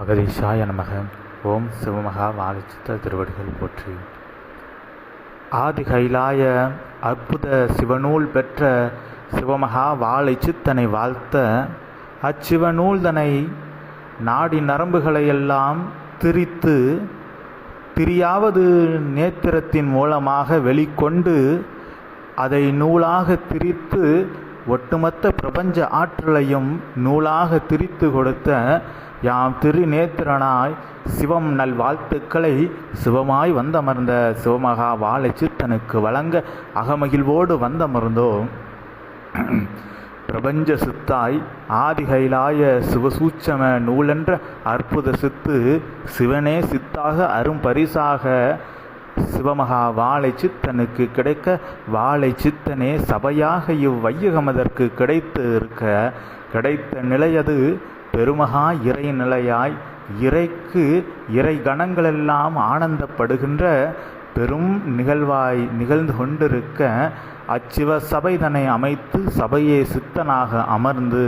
அகதீஷாய நமக. ஓம் சிவமகா வாலச்சித்த திருவடிகள் போற்றி. ஆதி கைலாய அற்புத சிவநூல் பெற்ற சிவமகா வாழைச்சித்தனை வாழ்த்த அச்சிவநூல்தனை நாடி நரம்புகளையெல்லாம் திரித்து திரியாவது நேத்திரத்தின் மூலமாக வெளிக்கொண்டு அதை நூலாக திரித்து ஒட்டுமொத்த பிரபஞ்ச ஆற்றலையும் நூலாக திரித்து கொடுத்த யாம் திருநேத்திரனாய் சிவம் நல் வாழ்த்துக்களை சிவமாய் வந்தமர்ந்த சிவமகா வாழை சித்தனுக்கு வழங்க அகமகிழ்வோடு வந்தமர்ந்தோ. பிரபஞ்ச சித்தாய் ஆதிகைலாய சிவசூச்சம நூலென்ற அற்புத சித்து சிவனே சித்தாக அரும் பரிசாக சிவமகா வாழை சித்தனுக்கு கிடைக்க வாழை சித்தனே சபையாக இவ்வையகமதற்கு கிடைத்து இருக்க கிடைத்த நிலையது பெருமகா இறை நிலையாய் இறைக்கு இறை கணங்களெல்லாம் ஆனந்தப்படுகின்ற பெரும் நிகழ்வாய் நிகழ்ந்து கொண்டிருக்க அச்சிவ சபைதனை அமைத்து சபையே சித்தனாக அமர்ந்து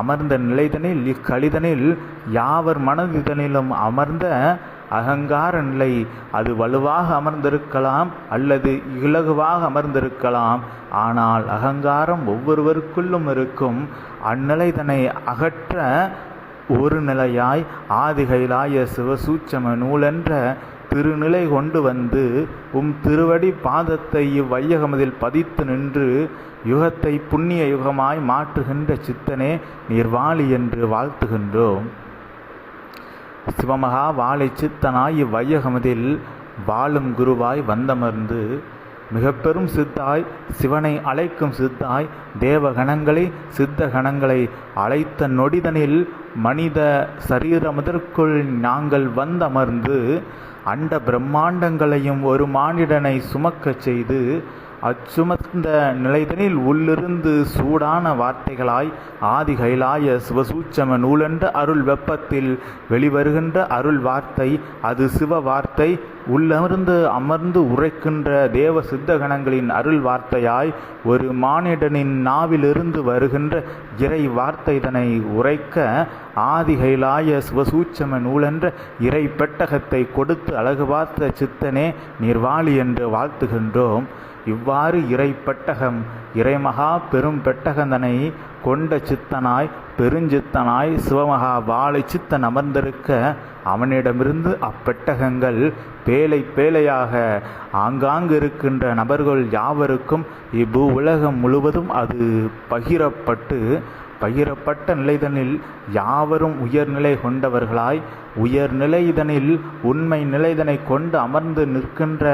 அமர்ந்த நிலைதனில் இக்கழிதனில் யாவர் மனதிதனிலும் அமர்ந்த அகங்கார நிலை அது வலுவாக அமர்ந்திருக்கலாம் அல்லது இலகுவாக அமர்ந்திருக்கலாம். ஆனால் அகங்காரம் ஒவ்வொருவருக்குள்ளும் இருக்கும். அந்நிலை தன்னை அகற்ற ஒரு நிலையாய் ஆதிகைலாய சிவசூச்சம நூலென்ற திருநிலை கொண்டு வந்து உம் திருவடி பாதத்தை இவ்வையகமதில் பதித்து நின்று யுகத்தை புண்ணிய யுகமாய் மாற்றுகின்ற சித்தனே நீர்வாளி என்று வாழ்த்துகின்றோம். சிவமகா வாழை சித்தனாய் இவ்வையகமதில் வாழும் குருவாய் வந்தமர்ந்து மிக பெரும் சித்தாய் சிவனை அழைக்கும் சித்தாய் தேவகணங்களை சித்த கணங்களை அழைத்த நொடிதனில் மனித சரீரமதற்குள் நாங்கள் வந்தமர்ந்து அண்ட பிரம்மாண்டங்களையும் ஒரு மானிடனை சுமக்கச் செய்து அச்சுமந்த நிலைதனில் உள்ளிருந்து சூடான வார்த்தைகளாய் ஆதி கைலாய சிவசூச்சம நூலென்ற அருள் வெப்பத்தில் வெளிவருகின்ற அருள் வார்த்தை அது சிவ வார்த்தை உள்ளமர்ந்து அமர்ந்து உரைக்கின்ற தேவ சித்தகணங்களின் அருள் வார்த்தையாய் ஒரு மானிடனின் நாவிலிருந்து வருகின்ற இறை வார்த்தைதனை உரைக்க ஆதி கைலாய சிவசூச்சம நூலென்ற இறை பெட்டகத்தை கொடுத்து அழகு பார்த்த சித்தனே நீர்வாளி என்று வாழ்த்துகின்றோம். இவ்வாறு இறை பெட்டகம் இறைமகா பெரும் பெட்டகந்தனை கொண்ட சித்தனாய் பெருஞ்சித்தனாய் சிவமகா வாழை சித்தன் அமர்ந்திருக்க அவனிடமிருந்து அப்பெட்டகங்கள் பேலை பேலையாக ஆங்காங்கு இருக்கின்ற நபர்கள் யாவருக்கும் இப்பூ உலகம் முழுவதும் அது பகிரப்பட்டு பகிரப்பட்ட நிலைதனில் யாவரும் உயர்நிலை கொண்டவர்களாய் உயர்நிலைதனில் உண்மை நிலைதனை கொண்டு அமர்ந்து நிற்கின்ற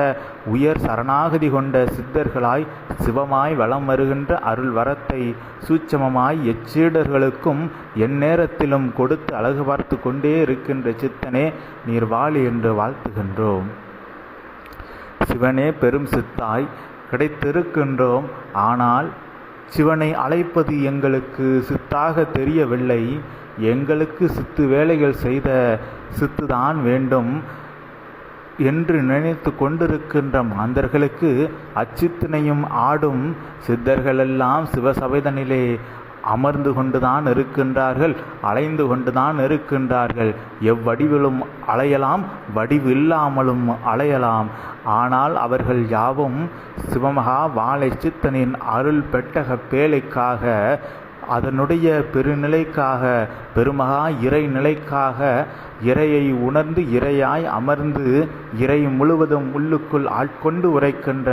உயர் சரணாகதி கொண்ட சித்தர்களாய் சிவமாய் வலம் வருகின்ற அருள் வரத்தை சூட்சமமாய் எச்சீடர்களுக்கும் எந்நேரத்திலும் கொடுத்து அழகு பார்த்து கொண்டே இருக்கின்ற சித்தனே நீர் வாழி என்று வாழ்த்துகின்றோம். சிவனே பெரும் சித்தாய் கிடைத்திருக்கின்றோம். ஆனால் சிவனை அழைப்பது எங்களுக்கு சித்தாக தெரியவில்லை. எங்களுக்கு சித்து வேலைகள் செய்த சித்துதான் வேண்டும் என்று நினைத்து கொண்டிருக்கின்ற மாந்தர்களுக்கு அச்சித்தினையும் ஆடும் சித்தர்களெல்லாம் சிவசபைதனிலே அமர்ந்து கொண்டுதான் இருக்கின்றார்கள் அலைந்து கொண்டுதான் இருக்கின்றார்கள் எவ்வடிவிலும் அலையலாம் வடிவில்லாமலும் அலையலாம். ஆனால் அவர்கள் யாவும் சிவமகா வாழை சித்தனின் அருள் பெட்டக பேழைக்காக அதனுடைய பெருநிலைக்காக பெருமகா இறைநிலைக்காக இறையை உணர்ந்து இறையாய் அமர்ந்து இறை முழுவதும் உள்ளுக்குள் ஆட்கொண்டு உரைக்கின்ற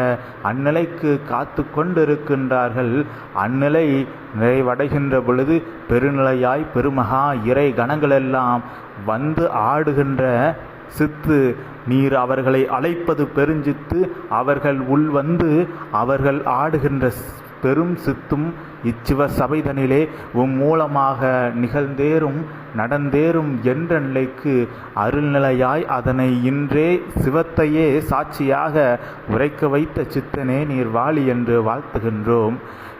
அந்நிலைக்கு காத்து கொண்டிருக்கின்றார்கள். அந்நிலை நிறைவடைகின்ற பொழுது பெருநிலையாய் பெருமகா இறை கணங்களெல்லாம் வந்து ஆடுகின்ற சித்து நீர் அவர்களை அழைப்பது பெருஞ்சித்து அவர்கள் உள் வந்து அவர்கள் ஆடுகின்ற பெரும் சித்தும் இச்சிவ சபைதனிலே உம் மூலமாக நிகழ்ந்தேறும் நடந்தேறும் என்ற நிலைக்கு அருள்நிலையாய் அதனை இன்றே சிவத்தையே சாட்சியாக உரைக்க வைத்த சித்தனே நீர் வாழி என்று வாழ்த்துகின்றோம்.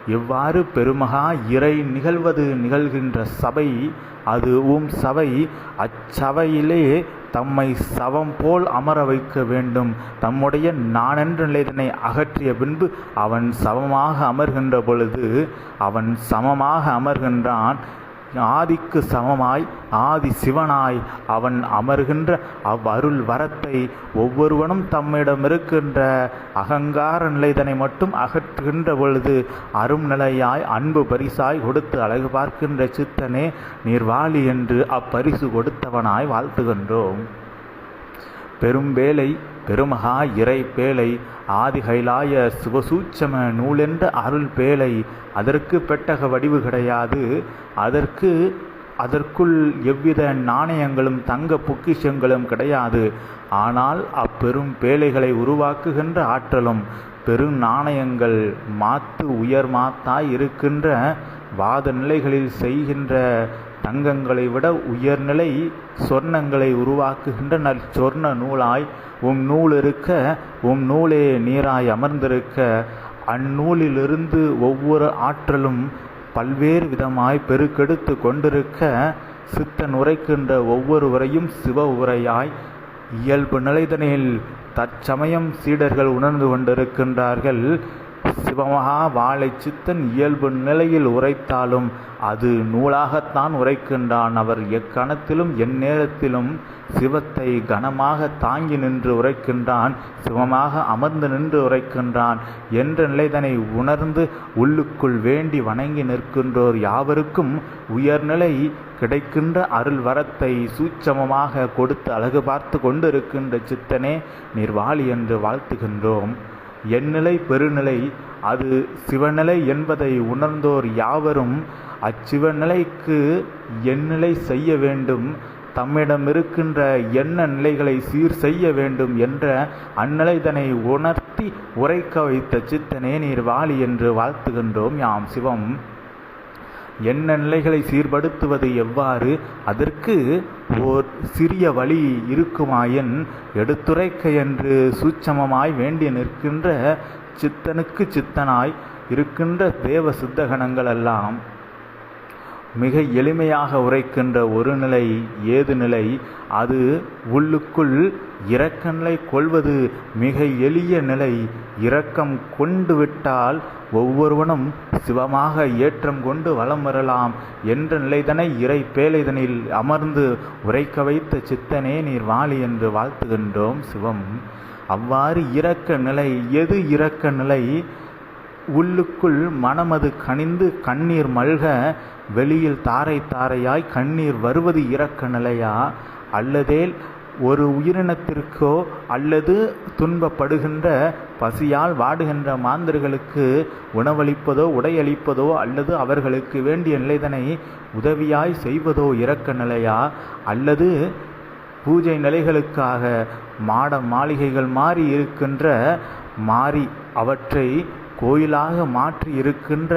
எவ்வாறு பெருமகா இறை நிகழ்வது நிகழ்கின்ற சபை அது உம் சபை அச்சபையிலே தம்மை சவம் போல் அமர வைக்க வேண்டும். தம்முடைய நானென்ற நிலையினை அகற்றிய பின்பு அவன் சமமாக அமர்கின்ற பொழுது அவன் சமமாக அமர்கின்றான். ஆதிக்கு சமமாய் ஆதி சிவனாய் அவன் அமர்கின்ற அவ்வருள் வரத்தை ஒவ்வொருவனும் தம்மிடம் இருக்கின்ற அகங்கார நிலைதனை மட்டும் அகற்றுகின்ற பொழுது அரும் நிலையாய் அன்பு பரிசாய் கொடுத்து அழகு பார்க்கின்ற சித்தனே நீர்வாளி என்று அப்பரிசு கொடுத்தவனாய் வாழ்த்துகின்றோம். பெரும்பேலை பெருமகா இறை பேழை ஆதிகைலாய சிவசூட்சம நூலென்ற அருள் பேழை அதற்கு பெட்டக வடிவு கிடையாது. அதற்கு அதற்குள் எவ்வித நாணயங்களும் தங்க பொக்கிஷங்களும் கிடையாது. ஆனால் அப்பெரும் பேழைகளை உருவாக்குகின்ற ஆற்றலும் பெரும் நாணயங்கள் மாத்து உயர் மாத்தாய் இருக்கின்ற வாத நிலைகளில் செய்கின்ற தங்கங்களை விட உயர்நிலை சொர்ணங்களை உருவாக்குகின்ற நல் சொர்ண நூலாய் உம் நூல் இருக்க உம் நூலே நீராய் அமர்ந்திருக்க அந்நூலிலிருந்து ஒவ்வொரு ஆற்றலும் பல்வேறு விதமாய் பெருக்கெடுத்து கொண்டிருக்க சித்தன் உரைக்கின்ற ஒவ்வொருவரையும் சிவ உரையாய் இயல்பு நிலைதனில் தற்சமயம் சீடர்கள் உணர்ந்து கொண்டிருக்கின்றார்கள். சிவமகா வாழை சித்தன் இயல்பு நிலையில் உரைத்தாலும் அது நூலாகத்தான் உரைக்கின்றான். அவர் எக்கணத்திலும் எந்நேரத்திலும் சிவத்தை கனமாக தாங்கி நின்று உரைக்கின்றான். சிவமாக அமர்ந்து நின்று உரைக்கின்றான். என்ற நிலைதனை உணர்ந்து உள்ளுக்குள் வேண்டி வணங்கி நிற்கின்றோர் யாவருக்கும் உயர்நிலை கிடைக்கின்ற அருள் வரத்தை சூட்சமமாக கொடுத்து அழகு பார்த்து கொண்டிருக்கின்ற சித்தனே நிர்வாளி என்று வாழ்த்துகின்றோம். எந்நிலை பெருநிலை அது சிவநிலை என்பதை உணர்ந்தோர் யாவரும் அச்சிவநிலைக்கு எந்நிலை செய்ய வேண்டும் தம்மிடம் இருக்கின்ற எண்ண நிலைகளை சீர் செய்ய வேண்டும் என்ற அந்நிலைதனை உணர்த்தி உரைக்க வைத்த சித்தனே நீர் வாலி என்று வாழ்த்துகின்றோம் யாம் சிவம். என்ன நிலைகளை சீர்படுத்துவது எவ்வாறு? அதற்கு ஓர் சிறிய வழி இருக்குமாயின் எடுத்துரைக்க என்று சூட்சமமாய் வேண்டி நிற்கின்ற சித்தனுக்கு சித்தனாய் இருக்கின்ற தேவ சித்தகணங்கள் எல்லாம் மிக எளிமையாக உரைக்கின்ற ஒரு நிலை ஏது நிலை? அது உள்ளுக்குள் இரக்க நிலை கொள்வது மிக எளிய நிலை. இரக்கம் கொண்டு விட்டால் ஒவ்வொருவனும் சிவமாக ஏற்றம் கொண்டு வலம் வரலாம் என்ற நிலைதனை இறை பேலைதனில் அமர்ந்து உரைக்க வைத்த சித்தனே நீர் வாழி என்று வாழ்த்துகின்றோம் சிவம். அவ்வாறு இரக்க நிலை எது இரக்க நிலை? உள்ளுக்குள் மனமது கனிந்து கண்ணீர் மல்க வெளியில் தாரை தாரையாய் கண்ணீர் வருவது இரக்க நிலையா? அல்லதேல் ஒரு உயிரினத்திற்கோ அல்லது துன்பப்படுகின்ற பசியால் வாடுகின்ற மாந்தர்களுக்கு உணவளிப்பதோ உடையளிப்பதோ அல்லது அவர்களுக்கு வேண்டிய நிலைதனை உதவியாய் செய்வதோ இரக்க நிலையா? அல்லது பூஜை நிலைகளுக்காக மாட மாளிகைகள் மாறி இருக்கின்ற மாறி அவற்றை கோயிலாக மாற்றி இருக்கின்ற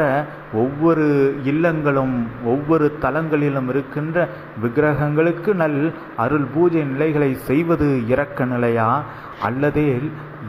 ஒவ்வொரு இல்லங்களும் ஒவ்வொரு தலங்களிலும் இருக்கின்ற விக்கிரகங்களுக்கு நல் அருள் பூஜை நிலைகளை செய்வது இரக்க நிலையா? அல்லதே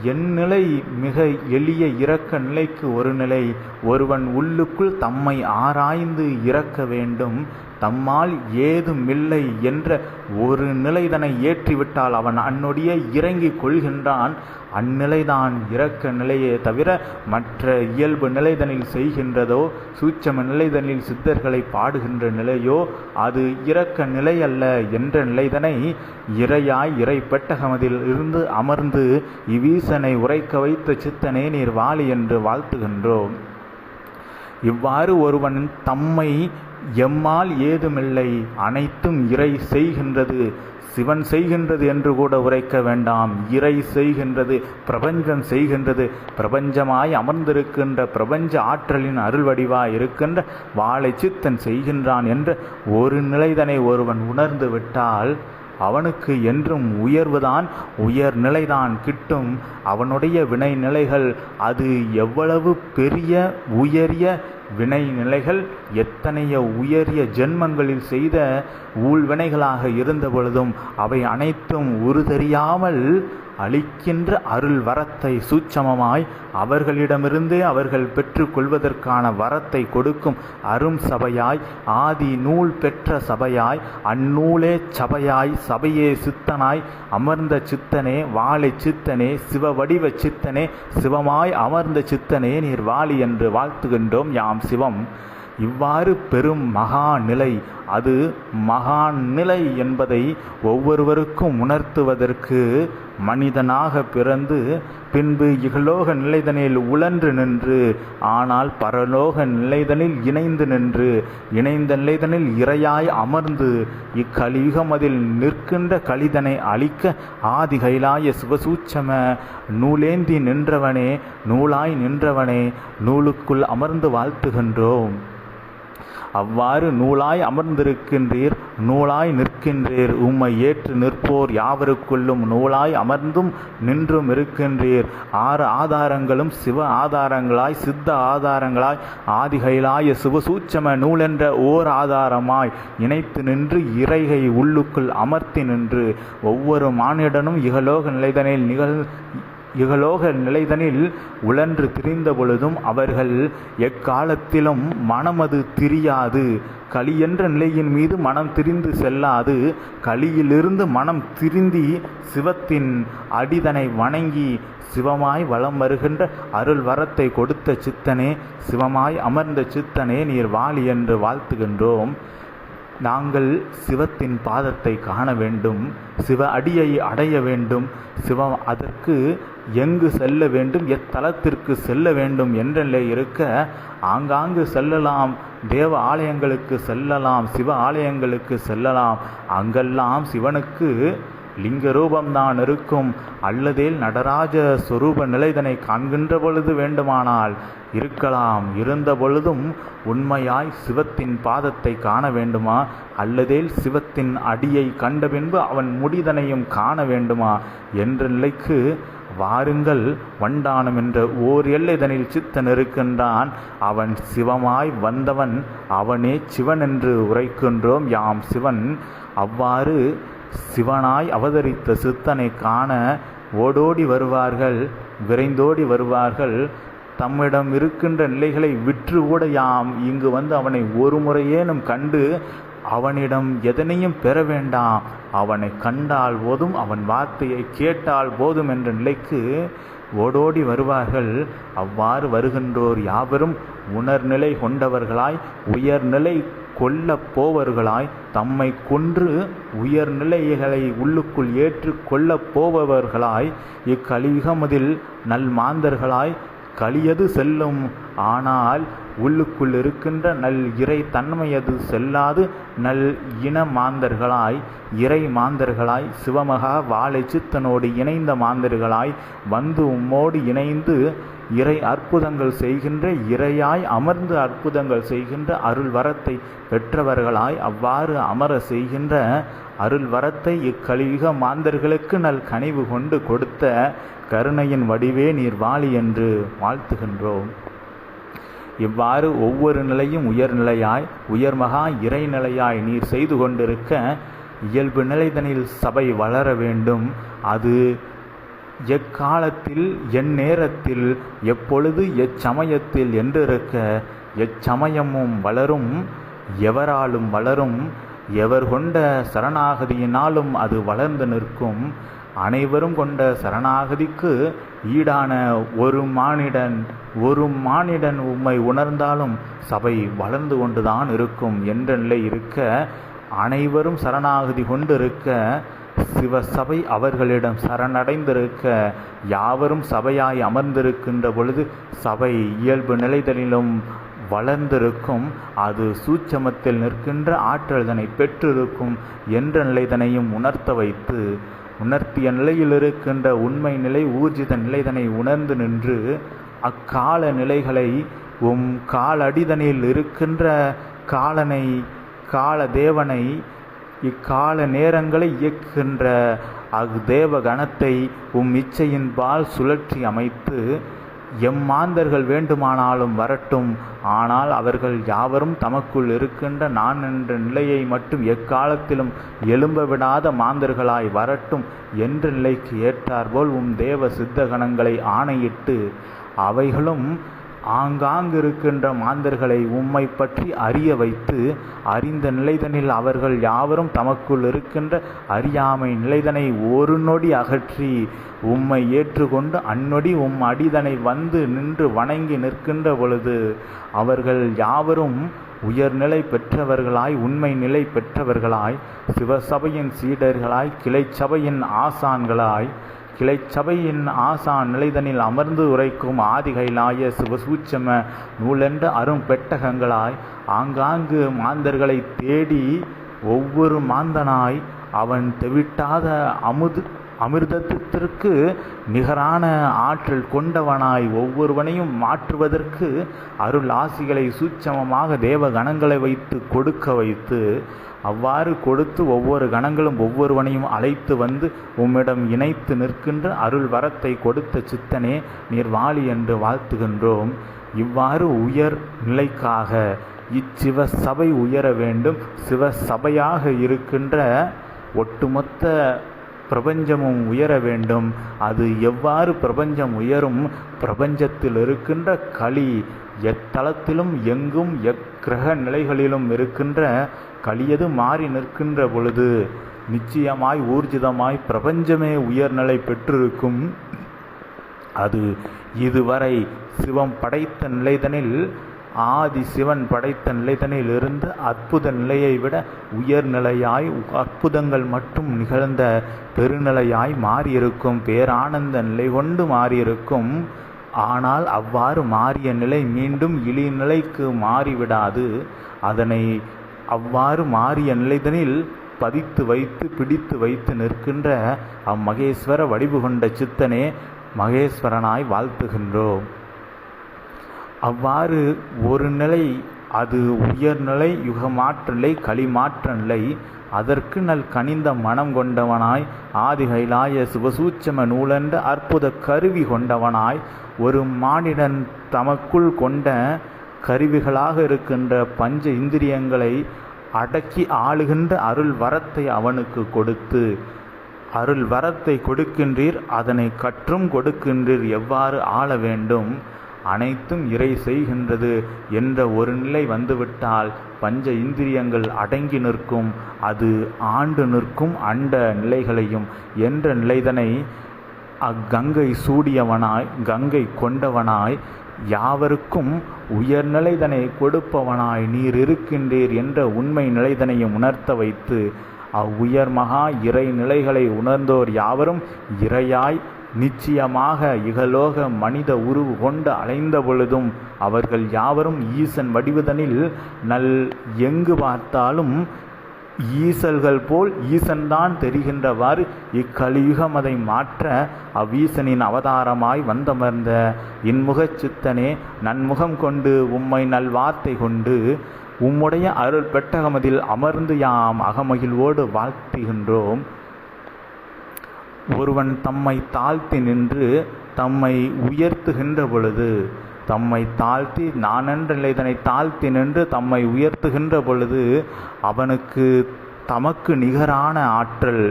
என் நிலை மிக எளிய இரக்க நிலைக்கு ஒரு நிலை. ஒருவன் உள்ளுக்குள் தம்மை ஆராய்ந்து இறக்க வேண்டும். தம்மால் ஏதுமில்லை என்ற ஒரு நிலைதனை ஏற்றிவிட்டால் அவன் அந்நொடியே இறங்கிக் கொள்கின்றான். அந்நிலைதான் இறக்க நிலையே தவிர மற்ற இயல்பு நிலைதனில் செய்கின்றதோ சூட்சம நிலைதனில் சித்தர்களை பாடுகின்ற நிலையோ அது இறக்க நிலை அல்ல என்ற நிலைதனை இறையாய் இறை பெட்டகமதில் இருந்து அமர்ந்து சித்தனை உரைக்க வைத்த சித்தனே நீர் வாழி என்று வாழ்த்துகின்றோம். இவ்வாறு ஒருவன் தம்மை எம்மால் ஏதுமில்லை அனைத்தும் இறை செய்கின்றது சிவன் செய்கின்றது என்று கூட உரைக்க வேண்டாம். இறை செய்கின்றது பிரபஞ்சம் செய்கின்றது பிரபஞ்சமாய் அமர்ந்திருக்கின்ற பிரபஞ்ச ஆற்றலின் அருள்வடிவாய் இருக்கின்ற வாழை சித்தன் செய்கின்றான் என்ற ஒரு நிலைதனை ஒருவன் உணர்ந்து விட்டால் அவனுக்கு என்றும் உயர்வுதான் உயர்நிலைதான் கிட்டும். அவனுடைய வினை நிலைகள் அது எவ்வளவு பெரிய உயரிய வினை நிலைகள் எத்தனைய உயரிய ஜென்மங்களில் செய்த ஊழ்வினைகளாக இருந்த பொழுதும் அவை அனைத்தும் உருதறியாமல் அளிக்கின்ற அருள் வரத்தை சூட்சமமாய் அவர்களிடமிருந்தே அவர்கள் பெற்றுக்கொள்வதற்கான வரத்தை கொடுக்கும் அரும் சபையாய் ஆதி நூல் பெற்ற சபையாய் அந்நூலே சபையாய் சபையே சித்தனாய் அமர்ந்த சித்தனே வாழை சித்தனே சிவ வடிவ சித்தனே சிவமாய் அமர்ந்த சித்தனே நீர் வாழி என்று வாழ்த்துகின்றோம் யாம் சிவம். இவ்வாறு பெரும் மகா நிலை அது மகான் நிலை என்பதை ஒவ்வொருவருக்கும் உணர்த்துவதற்கு மனிதனாக பிறந்து பின்பு இகலோக நிலைதனில் உழன்று நின்று ஆனால் பரலோக நிலைதனில் இணைந்து நின்று இணைந்த நிலைதனில் இறையாய் அமர்ந்து இக்கலியுகமதில் நிற்கின்ற கலிதனை அழிக்க ஆதி கைலாய சிவசூட்சம நூலேந்தி நின்றவனே நூலாய் நின்றவனே நூலுக்குள் அமர்ந்து வாழ்த்துகின்றோம். அவ்வாறு நூலாய் அமர்ந்திருக்கின்றீர் நூலாய் நிற்கின்றீர். உம்மை ஏற்று நிற்போர் யாவருக்குள்ளும் நூலாய் அமர்ந்தும் நின்றும் இருக்கின்றீர். ஆறு ஆதாரங்களும் சிவ ஆதாரங்களாய் சித்த ஆதாரங்களாய் ஆதிகைலாய சிவசூட்சம நூலென்ற ஓர் ஆதாரமாய் இணைத்து நின்று இறைகை உள்ளுக்குள் அமர்த்தி நின்று ஒவ்வொரு மானிடனும் இகலோக நிலைதனில் நிகழ் இகலோக நிலைதனில் உழன்று திரிந்த பொழுதும் அவர்கள் எக்காலத்திலும் மனமது திரியாது. களி என்ற நிலையின் மீது மனம் திரிந்து செல்லாது. களியிலிருந்து மனம் திரிந்தி சிவத்தின் அடிதனை வணங்கி சிவமாய் வலம் வருகின்ற அருள் வரத்தை கொடுத்த சித்தனே சிவமாய் அமர்ந்த சித்தனே நீர் வாழி என்று வாழ்த்துகின்றோம். நாங்கள் சிவத்தின் பாதத்தை காண வேண்டும். சிவ அடியை அடைய வேண்டும். சிவம் அதற்கு எங்கு செல்ல வேண்டும் எத்தலத்திற்கு செல்ல வேண்டும் என்ற நிலை இருக்க ஆங்காங்கு செல்லலாம் தேவ ஆலயங்களுக்கு செல்லலாம் சிவ ஆலயங்களுக்கு செல்லலாம். அங்கெல்லாம் சிவனுக்கு லிங்க ரூபம்தான் இருக்கும். அல்லதே நடராஜ சொரூப நிலைதனை காண்கின்ற பொழுது வேண்டுமானால் இருக்கலாம். இருந்த பொழுதும் உண்மையாய் சிவத்தின் பாதத்தை காண வேண்டுமா? அல்லதே சிவத்தின் அடியை கண்ட பின்பு அவன் முடிதனையும் காண வேண்டுமா? என்ற நிலைக்கு வாருங்கள் வண்டானம் என்ற ஓர் எல்லைதனில் சித்தன் இருக்கின்றான். அவன் சிவமாய் வந்தவன் அவனே சிவன் என்று உரைக்கின்றோம். யாம் சிவன் அவ்வாறு சிவனாய் அவதரித்த சித்தனை காண ஓடோடி வருவார்கள் விரைந்தோடி வருவார்கள். தம்மிடம் இருக்கின்ற நிலைகளை விற்று கூட யாம் இங்கு வந்து அவனை ஒரு முறையேனும் கண்டு அவனிடம் எதனையும் பெற வேண்டாம். அவனை கண்டால் போதும் அவன் வார்த்தையை கேட்டால் போதும் என்ற நிலைக்கு ஓடோடி வருவார்கள். அவ்வாறு வருகின்றோர் யாவரும் உணர்நிலை கொண்டவர்களாய் உயர்நிலை கொல்லப் போவர்களாய் தம்மை கொன்று உயர்நிலைகளை உள்ளுக்குள் ஏற்று கொள்ளப் போபவர்களாய் இக்கலியுகமதில் நல் மாந்தர்களாய் கலியது செல்லும். ஆனால் உள்ளுக்குள் இருக்கின்ற நல் இறை தன்மையது செல்லாது. நல் இன மாந்தர்களாய் இறை மாந்தர்களாய் சிவமகா வாழை சித்தனோடு இணைந்த மாந்தர்களாய் வந்து உம்மோடு இணைந்து இறை அற்புதங்கள் செய்கின்ற இறையாய் அமர்ந்து அற்புதங்கள் செய்கின்ற அருள் வரத்தை பெற்றவர்களாய் அவ்வாறு அமர செய்கின்ற அருள் வரத்தை இக்கலியுக மாந்தர்களுக்கு நல் கனிவு கொண்டு கொடுத்த கருணையின் வடிவே நீர் வாழி என்று வாழ்த்துகின்றோம். இவ்வாறு ஒவ்வொரு நிலையும் உயர்நிலையாய் உயர்மகா இறைநிலையாய் நீர் செய்து கொண்டிருக்க இயல்பு நிலைதனில் சபை வளர வேண்டும். அது எக்காலத்தில் எந்நேரத்தில் எப்பொழுது எச்சமயத்தில் என்றிருக்க எச்சமயமும் வளரும் எவராலும் வளரும் எவர் கொண்ட சரணாகதியினாலும் அது வளர்ந்து நிற்கும். அனைவரும் கொண்ட சரணாகதிக்கு ஈடான ஒரு மானிடன் ஒரு மானிடன் உம்மை உணர்ந்தாலும் சபை வளர்ந்து கொண்டுதான் இருக்கும் என்ற நிலை இருக்க அனைவரும் சரணாகதி கொண்டிருக்க சிவ சபை அவர்களிடம் சரணடைந்திருக்க யாவரும் சபையாய் அமர்ந்திருக்கின்ற பொழுது சபை இயல்பு நிலைதலிலும் வளர்ந்திருக்கும் அது சூட்சமத்தில் நிற்கின்ற ஆற்றல்தனை பெற்றிருக்கும் என்ற நிலைதனையும் உணர்த்த வைத்து உணர்த்திய நிலையில் இருக்கின்ற உண்மை நிலை ஊர்ஜித நிலைதனை உணர்ந்து நின்று அக்கால நிலைகளை உம் காலடிதனில் இருக்கின்ற காலனை கால தேவனை இக்கால நேரங்களை இயக்குகின்ற அக் தேவ கணத்தை உம் இச்சையின் பால் சுழற்றி அமைத்து எம்மாந்தர்கள் வேண்டுமானாலும் வரட்டும். ஆனால் அவர்கள் யாவரும் தமக்குள் இருக்கின்ற நான் என்ற நிலையை மட்டும் எக்காலத்திலும் எழும்ப விடாத மாந்தர்களாய் வரட்டும் என்ற நிலைக்கு ஏற்றாற்போல் உம் தேவ சித்தகணங்களை ஆணையிட்டு அவைகளும் ஆங்காங்கிருக்கின்ற மாந்தர்களை உம்மை பற்றி அறிய வைத்து அறிந்த நிலைதனில் அவர்கள் யாவரும் தமக்குள் இருக்கின்ற அறியாமை நிலைதனை ஒரு நொடி அகற்றி உம்மை ஏற்றுக்கொண்டு அந்நொடி உம் அடிதனை வந்து நின்று வணங்கி நிற்கின்ற பொழுது அவர்கள் யாவரும் உயர்நிலை பெற்றவர்களாய் உண்மை நிலை பெற்றவர்களாய் சிவசபையின் சீடர்களாய் கிளைச்சபையின் ஆசான்களாய் கிளைச்சபையின் ஆசான் நிலைதனில் அமர்ந்து உரைக்கும் ஆதிகைலாய சிவசூச்சம நூலென்ற அரும் பெட்டகங்களாய் ஆங்காங்கு மாந்தர்களை தேடி ஒவ்வொரு மாந்தனாய் அவன் தெவிட்டாத அமுது அமிர்தத்திற்கு நிகரான ஆற்றல் கொண்டவனாய் ஒவ்வொருவனையும் மாற்றுவதற்கு அருள் ஆசிகளை சூட்சமமாக தேவ கணங்களை வைத்து கொடுக்க வைத்து அவ்வாறு கொடுத்து ஒவ்வொரு கணங்களும் ஒவ்வொருவனையும் அழைத்து வந்து உம்மிடம் இணைத்து நிற்கின்ற அருள் வரத்தை கொடுத்த சித்தனே நீர் வாழி என்று வாழ்த்துகின்றோம். இவ்வாறு உயர் நிலைக்காக இச்சிவ சபை உயர வேண்டும். சிவ சபையாக இருக்கின்ற ஒட்டுமொத்த பிரபஞ்சமும் உயர வேண்டும். அது எவ்வாறு பிரபஞ்சம் உயரும்? பிரபஞ்சத்தில் இருக்கின்ற களி எத்தளத்திலும் எங்கும் எக்கிரக நிலைகளிலும் இருக்கின்ற களியது மாறி நிற்கின்ற பொழுது நிச்சயமாய் ஊர்ஜிதமாய் பிரபஞ்சமே உயர்நிலை பெற்றிருக்கும். அது இதுவரை சிவம் படைத்த நிலைதனில் ஆதி சிவன் படைத்த நிலைதனிலிருந்து அற்புத நிலையை விட உயர்நிலையாய் அற்புதங்கள் மட்டும் நிகழ்ந்த பெருநிலையாய் மாறியிருக்கும் பேரானந்த நிலை கொண்டு மாறியிருக்கும். ஆனால் அவ்வாறு மாறிய நிலை மீண்டும் இழி நிலைக்கு மாறிவிடாது. அதனை அவ்வாறு மாறிய நிலைதனில் பதித்து வைத்து பிடித்து வைத்து நிற்கின்ற அம்மகேஸ்வர வடிவு கொண்ட சித்தனே மகேஸ்வரனாய் வாழ்த்துகின்றோம். அவ்வாறு ஒரு நிலை அது உயர்நிலை யுகமாற்றலை களிமாற்ற நிலை அதற்கு நல் கனிந்த மனம் கொண்டவனாய் ஆதிகைலாய சுபசூட்சம நூலென்ற அற்புத கருவி கொண்டவனாய் ஒரு மானிடன் தமக்குள் கொண்ட கருவிகளாக இருக்கின்ற பஞ்ச இந்திரியங்களை அடக்கி ஆளுகின்ற அருள் வரத்தை அவனுக்கு கொடுத்து அருள் வரத்தை கொடுக்கின்றீர் அதனை கற்றும் கொடுக்கின்றீர் எவ்வாறு ஆள வேண்டும்? அனைத்தும் இறை செய்கின்றது என்ற ஒரு நிலை வந்துவிட்டால் பஞ்ச இந்திரியங்கள் அடங்கி நிற்கும். அது ஆண்டு நிற்கும் அண்ட நிலைகளையும் என்ற நிலைதனை அக்கங்கை சூடியவனாய் கங்கை கொண்டவனாய் யாவருக்கும் உயர்நிலைதனை கொடுப்பவனாய் நீர் இருக்கின்றீர் என்ற உண்மை நிலைதனையும் உணர்த்த வைத்து அவ்வுயர் மகா இறை நிலைகளை உணர்ந்தோர் யாவரும் இறையாய் நிச்சயமாக இகலோக மனித உருவு கொண்டு அலைந்த பொழுதும் அவர்கள் யாவரும் ஈசன் வடிவதனில் நல் எங்கு பார்த்தாலும் ஈசல்கள் போல் ஈசன்தான் தெரிகின்றவாறு இக்கலியுகம் அதை மாற்ற அவ்வீசனின் அவதாரமாய் வந்தமர்ந்த. இன்முகச் சித்தனே நன்முகம் கொண்டு உம்மை நல்வார்த்தை கொண்டு உம்முடைய அருள் பெட்டகமதில் அமர்ந்து யாம் அகமகிழ்வோடு வாழ்த்துகின்றோம். ஒருவன் தம்மை தாழ்த்தி நின்று தம்மை உயர்த்துகின்ற பொழுது தம்மை தாழ்த்தி நானென்ற இதனை தாழ்த்தி நின்று தம்மை உயர்த்துகின்ற பொழுது அவனுக்கு தமக்கு நிகரான ஆற்றல்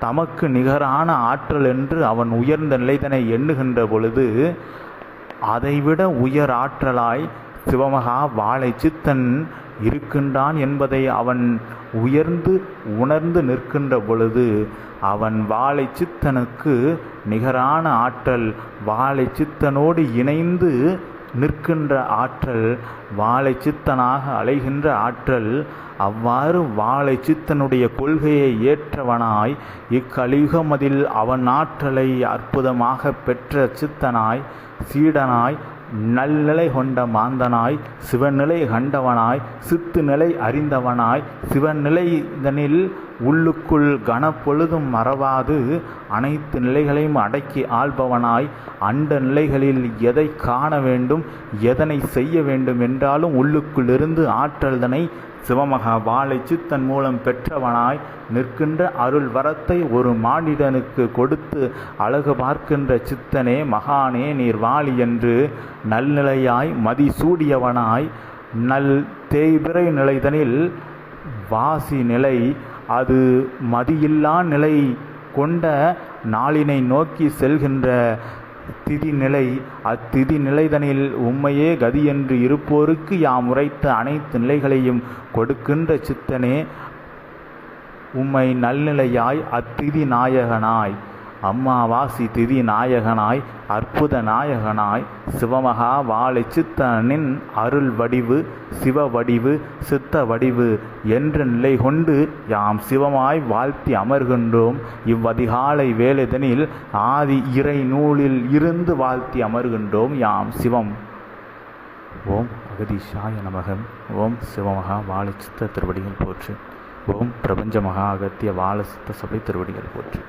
தமக்கு நிகரான ஆற்றல் என்று அவன் உயர்ந்த நிலைதனை எண்ணுகின்ற பொழுது அதைவிட உயர் ஆற்றலாய் சிவமகா வாழை சித்தன் இருக்கின்றான் என்பதை அவன் உயர்ந்து உணர்ந்து நிற்கின்ற பொழுது அவன் வாழை சித்தனுக்கு நிகரான ஆற்றல் வாழை சித்தனோடு இணைந்து நிற்கின்ற ஆற்றல் வாழை சித்தனாக அலைகின்ற ஆற்றல் அவ்வாறு வாழை சித்தனுடைய கொள்கையை ஏற்றவனாய் இக்கலியுகமதில் அவன் ஆற்றலை அற்புதமாக பெற்ற சித்தனாய் சீடனாய் நல்நிலை கொண்ட மாந்தனாய் சிவநிலை கண்டவனாய் சித்து நிலை அறிந்தவனாய் சிவநிலை இதனில் உள்ளுக்குள் கனப்பொழுதும் மறவாது. அனைத்து நிலைகளையும் அடக்கி ஆள்பவனாய் அண்ட நிலைகளில் எதை காண வேண்டும் எதனை செய்ய வேண்டும் என்றாலும் உள்ளுக்குள்ளிருந்து ஆற்றல்தனை சிவமகா வாழை சித்தன் மூலம் பெற்றவனாய் நிற்கின்ற அருள் வரத்தை ஒரு மானிடனுக்கு கொடுத்து அழகு பார்க்கின்ற சித்தனே மகானே நீர் வாழி என்று நல்நிலையாய் மதிசூடியவனாய் நல் தேய்பிறை நிலைதனில் வாசி நிலை அது மதியில்லா நிலை கொண்ட நாளினை நோக்கி செல்கின்ற திதி நிலை அத்திதி நிலைதனில் உண்மையே என்று இருப்போருக்கு யாம் உரைத்த அனைத்து நிலைகளையும் கொடுக்கின்ற சித்தனே உம்மை நல்நிலையாய் அத்திதி நாயகனாய். அம்மாவாசி திதி நாயகனாய் அற்புத நாயகனாய் சிவமகா வாழை சித்தனின் அருள் வடிவு சிவ வடிவு சித்த வடிவு என்ற நிலை கொண்டு யாம் சிவமாய் வாழ்த்தி அமர்கின்றோம். இவ்வதிகாலை வேலைதனில் ஆதி இறை நூலில் இருந்து வாழ்த்தி அமர்கின்றோம் யாம் சிவம். ஓம் அகதீஷாய நமகம் ஓம் சிவமகா வாழை சித்த திருவடிகள் போற்று. ஓம் பிரபஞ்ச மகா அகத்திய வாழ சித்த சபை திருவடிகள் போற்று.